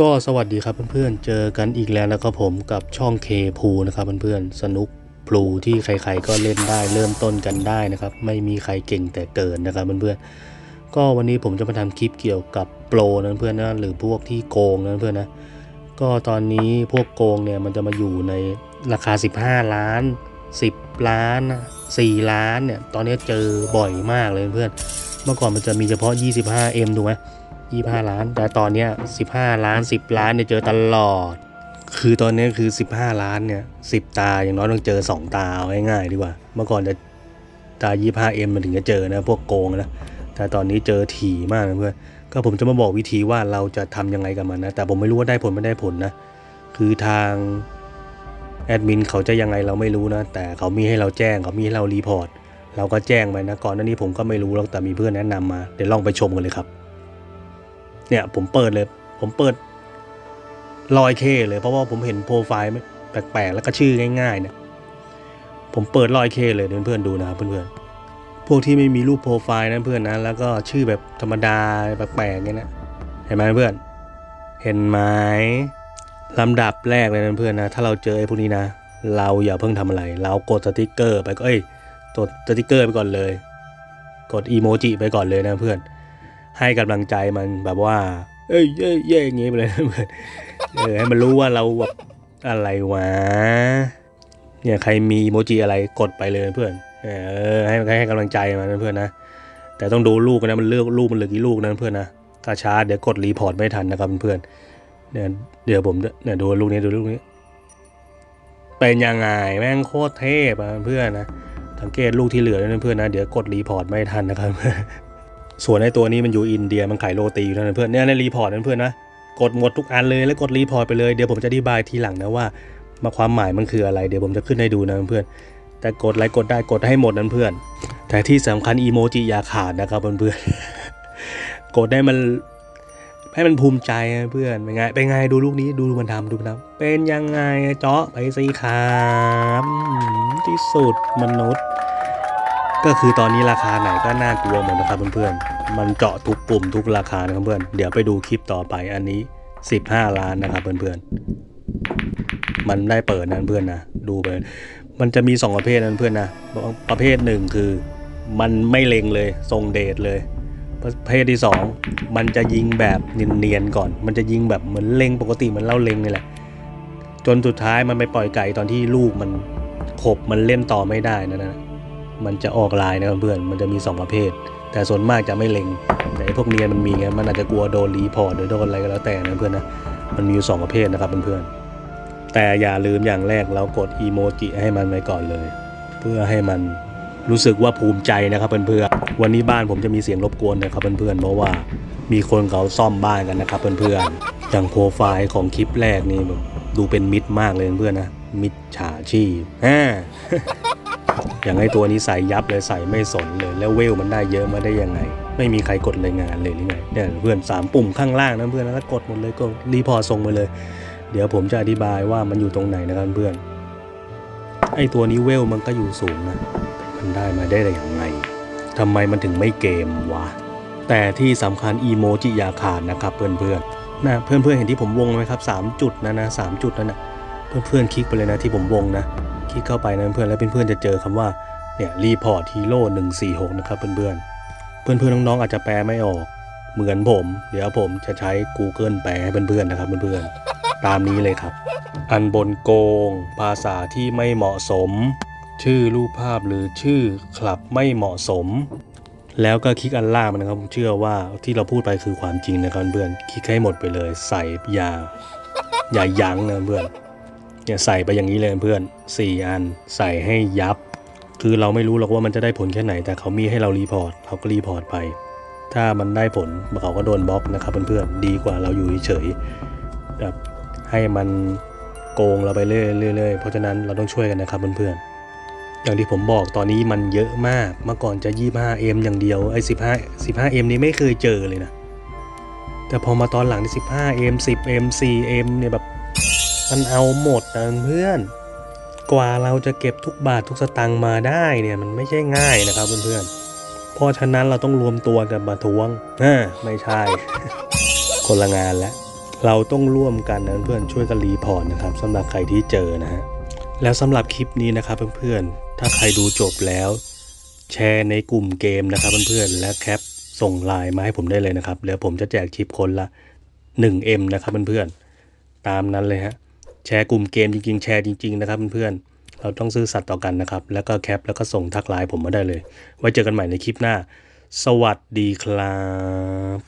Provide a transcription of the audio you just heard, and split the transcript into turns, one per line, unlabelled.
ก็สวัสดีครับเพื่อนๆ เจอกันอีกแล้วนะครับผมกับช่องเคพูนะครับเพื่อนๆ สนุกพลูที่ใครๆก็เล่นได้เริ่มต้นกันได้นะครับ ไม่มีใครเก่งแต่เกินนะครับเพื่อนๆ ก็วันนี้ผมจะมาทำคลิปเกี่ยวกับโปรนะเพื่อนๆนะหรือพวกที่โกงนะเพื่อนๆนะ ก็ตอนนี้พวกโกงเนี่ยมันจะมาอยู่ในราคา 15 ล้าน 10 ล้าน 4 ล้านเนี่ย ตอนนี้เจอบ่อยมากเลยเพื่อน เมื่อก่อนมันจะมีเฉพาะ 25M ถูกไหม 25 ล้าน แต่ตอนเนี้ย15 ล้าน 10 ล้านเนี่ยเจอตลอด คือตอนนี้คือ 15 ล้านเนี่ย10 ตาอย่างน้อยต้องเจอ 2 ตาเอาง่ายๆดีกว่า เมื่อก่อนจะตา 25M มันถึงจะเจอนะพวกโกงนะ แต่ตอนนี้เจอถี่มากนะเพื่อน ก็ผมจะมาบอกวิธีว่าเราจะทำยังไงกับมันนะ แต่ผมไม่รู้ว่าได้ผลไม่ได้ผลนะ คือทางแอดมินเขาจะยังไงเราไม่รู้นะ แต่เขามีให้เราแจ้งเขามีให้เรารีพอร์ต เราก็แจ้งไปนะ ก่อนหน้านี้ผมก็ไม่รู้หรอกแต่มีเพื่อนแนะนำมา เดี๋ยวลองไปชมกันเลยครับ เนี่ย ผมเปิดเลย ผมเปิดลอยเคเลยเพราะว่าผมเห็นโปรไฟล์แปลกๆแล้วก็ชื่อง่ายๆเนี่ยผมเปิดลอยเคเลยเพื่อนๆดูนะครับเพื่อนๆพวกที่ไม่มีรูปโปรไฟล์นะเพื่อนนะแล้วก็ชื่อแบบธรรมดาแปลกๆเงี้ยนะเห็นไหมเพื่อน เห็นไหมลำดับแรกเลยนะเพื่อนนะถ้าเราเจอไอ้พวกนี้นะ เราอย่าเพิ่งทำอะไร เรากดสติกเกอร์ไปก็เอ้ยกดสติกเกอร์ไปก่อนเลย กดอีโมจิไปก่อนเลยนะเพื่อน ให้กำลังใจมันแบบว่า เอ้ยเย้ยเย้ยอย่างงี้ไปเลยเพื่อนเออให้มันรู้ว่าเราแบบอะไรวะเนี่ยใครมีโมจิอะไรกดไปเลยเพื่อน เออให้ให้กำลังใจมันนะเพื่อนนะแต่ต้องดูลูกนะมันเลือกลูกมันเหลือกี่ลูกนะเพื่อนนะถ้าช้าเดี๋ยวกดรีพอร์ตไม่ทันนะครับเพื่อนเนี่ยเดี๋ยวผมเนี่ยดูลูกนี้ดูลูกนี้เป็นยังไงแม่งโคตรเทพอะเพื่อนนะสังเกตลูกที่เหลือนะเพื่อนนะเดี๋ยวกดรีพอร์ตไม่ทันนะครับ ส่วนไอ้ตัวนี้มันอยู่อินเดียมันขายโรตีอยู่นั่นนะเพื่อนเนี่ยในรีพอร์ตนั่นเพื่อนนะกดหมดทุกอันเลยแล้วกดรีพอร์ตไปเลยเดี๋ยวผมจะอธิบายทีหลังนะว่า มาความหมายมันคืออะไรเดี๋ยวผมจะขึ้นให้ดูนะเพื่อนแต่กดไลค์กดได้กดให้หมดนั้นเพื่อน แต่ที่สำคัญอีโมจิอย่าขาดนะครับเพื่อนๆกดได้มันให้มันภูมิใจเพื่อนเป็นไงเป็นไงดูลูกนี้ดูมันทำดูมันทำเป็นยังไงเจาะไปสิครับอืมที่สุดมนุษย์ ก็คือตอนนี้ราคาไหนก็น่ากลัวหมดนะครับเพื่อนๆ มันเจาะทุกปุ่มทุกราคานะครับเพื่อน เดี๋ยวไปดูคลิปต่อไปอันนี้ 15 ล้านนะครับเพื่อนๆ มันได้เปิดนะเพื่อนนะ ดูไป มันจะมี 2 ประเภทนะเพื่อนนะ ประเภทหนึ่งคือมันไม่เล็งเลยทรงเดชเลย ประเภทที่ 2 มันจะยิงแบบเนียนๆก่อน มันจะยิงแบบเหมือนเล็งปกติเหมือนเล่าเล็งนี่แหละ จนสุดท้ายมันไปปล่อยไก่ตอนที่ลูกมันขบมันเล่นต่อไม่ได้นะนะ มันจะออกลายนะเพื่อนๆมันจะมี 2 ประเภท แต่ส่วนมากจะไม่เล็ง แต่ไอ้พวกเนียนมันมีไงมันอาจจะกลัวโดนรีพอร์ตหรือโดนอะไรก็แล้วแต่นะเพื่อนนะมันมีอยู่สองประเภทนะครับเพื่อนๆแต่อย่าลืมอย่างแรกเรากดอีโมจิให้มันไปก่อนเลย เพื่อให้มันรู้สึกว่าภูมิใจนะครับเพื่อนๆวันนี้บ้านผมจะมีเสียงรบกวนนะครับเพื่อนๆเพราะว่ามีคนเขาซ่อมบ้านกันนะครับเพื่อนๆอย่างโปรไฟล์ของคลิปแรกนี่ดูเป็นมิดมากเลยเพื่อนๆนะมิดฉาชีพอ่า อย่างไอตัวนี้ใส่ยับเลยใส่ไม่สนเลย แล้วเวลมันได้เยอะมาได้ยังไง ไม่มีใครกดรายงานเลยหรือไงเนี่ยเพื่อนสามปุ่มข้างล่างนะเพื่อนแล้วกดหมดเลยก็รีพอร์ตส่งไปเลย เดี๋ยวผมจะอธิบายว่ามันอยู่ตรงไหนนะครับเพื่อน ไอตัวนี้เวลมันก็อยู่สูงนะมันได้มาได้อย่างไงทำไมมันถึงไม่เกมวะแต่ที่สำคัญอีโมจิยาขาดนะครับเพื่อนๆนะเพื่อนๆเห็นที่ผมวงไหมครับสามจุดนะนะสามจุดนั่นนะ เพื่อนๆคลิกไปเลยนะที่ผมวงนะ คลิกเข้าไปนะเพื่อนแล้วเพื่อนๆจะเจอคำว่าเนี่ยรีพอร์ตฮีโร่หนึ่งสี่หกนะครับเพื่อนๆ เพื่อนๆน้องๆอาจจะแปลไม่ออก เหมือนผม เดี๋ยวผมจะใช้ Google แปลให้เพื่อนๆนะครับเพื่อนๆ ตามนี้เลยครับ อันบนโกง ภาษาที่ไม่เหมาะสม ชื่อรูปภาพหรือชื่อคลับไม่เหมาะสม แล้วก็คลิกอันล่างมันนะครับผมเชื่อว่าที่เราพูดไปคือความจริงนะครับเพื่อนคลิกให้หมดไปเลย ใส่ยาอย่ายั้งนะเพื่อน เนี่ยใส่ไปอย่างนี้เลยเพื่อน 4 อันใส่ให้ยับ คือเราไม่รู้หรอกว่ามันจะได้ผลแค่ไหน แต่เขามีให้เรารีพอร์ตเราก็รีพอร์ตไป ถ้ามันได้ผลเขาก็โดนบล็อกนะครับเพื่อนๆดีกว่าเราอยู่เฉยๆแบบให้มันโกงเราไปเรื่อยๆเพราะฉะนั้นเราต้องช่วยกันนะครับเพื่อนๆอย่างที่ผมบอกตอนนี้มันเยอะมาก เมื่อก่อนจะ 25M อย่างเดียว ไอ้ 15 15M นี้ไม่เคยเจอเลยนะ แต่พอมาตอนหลังที่ 15M 10M 4M เนี่ยแบบ มันเอาหมดนะเพื่อน กว่าเราจะเก็บทุกบาททุกสตังค์มาได้เนี่ยมันไม่ใช่ง่ายนะครับเพื่อนๆ เพราะฉะนั้นเราต้องรวมตัวกันมาทวงอ่าไม่ใช่ คนละงานแล้วเราต้องร่วมกันนะเพื่อนช่วยกันรีพอร์ตนะครับสำหรับใครที่เจอนะฮะแล้วสำหรับคลิปนี้นะครับเพื่อนๆ ถ้าใครดูจบแล้ว แชร์ในกลุ่มเกมนะครับเพื่อนๆ และแคปส่งไลน์มาให้ผมได้เลยนะครับ แล้วผมจะแจกชิปคนละ 1M นะครับเพื่อนๆ ตามนั้นเลยฮะ แชร์กลุ่มเกมจริงๆ แชร์จริงๆนะครับเพื่อนๆเราต้องซื่อสัตย์ต่อกันนะครับ แล้วก็แคปแล้วก็ส่งทักไลน์ผมมาได้เลย ไว้เจอกันใหม่ในคลิปหน้า สวัสดีครับ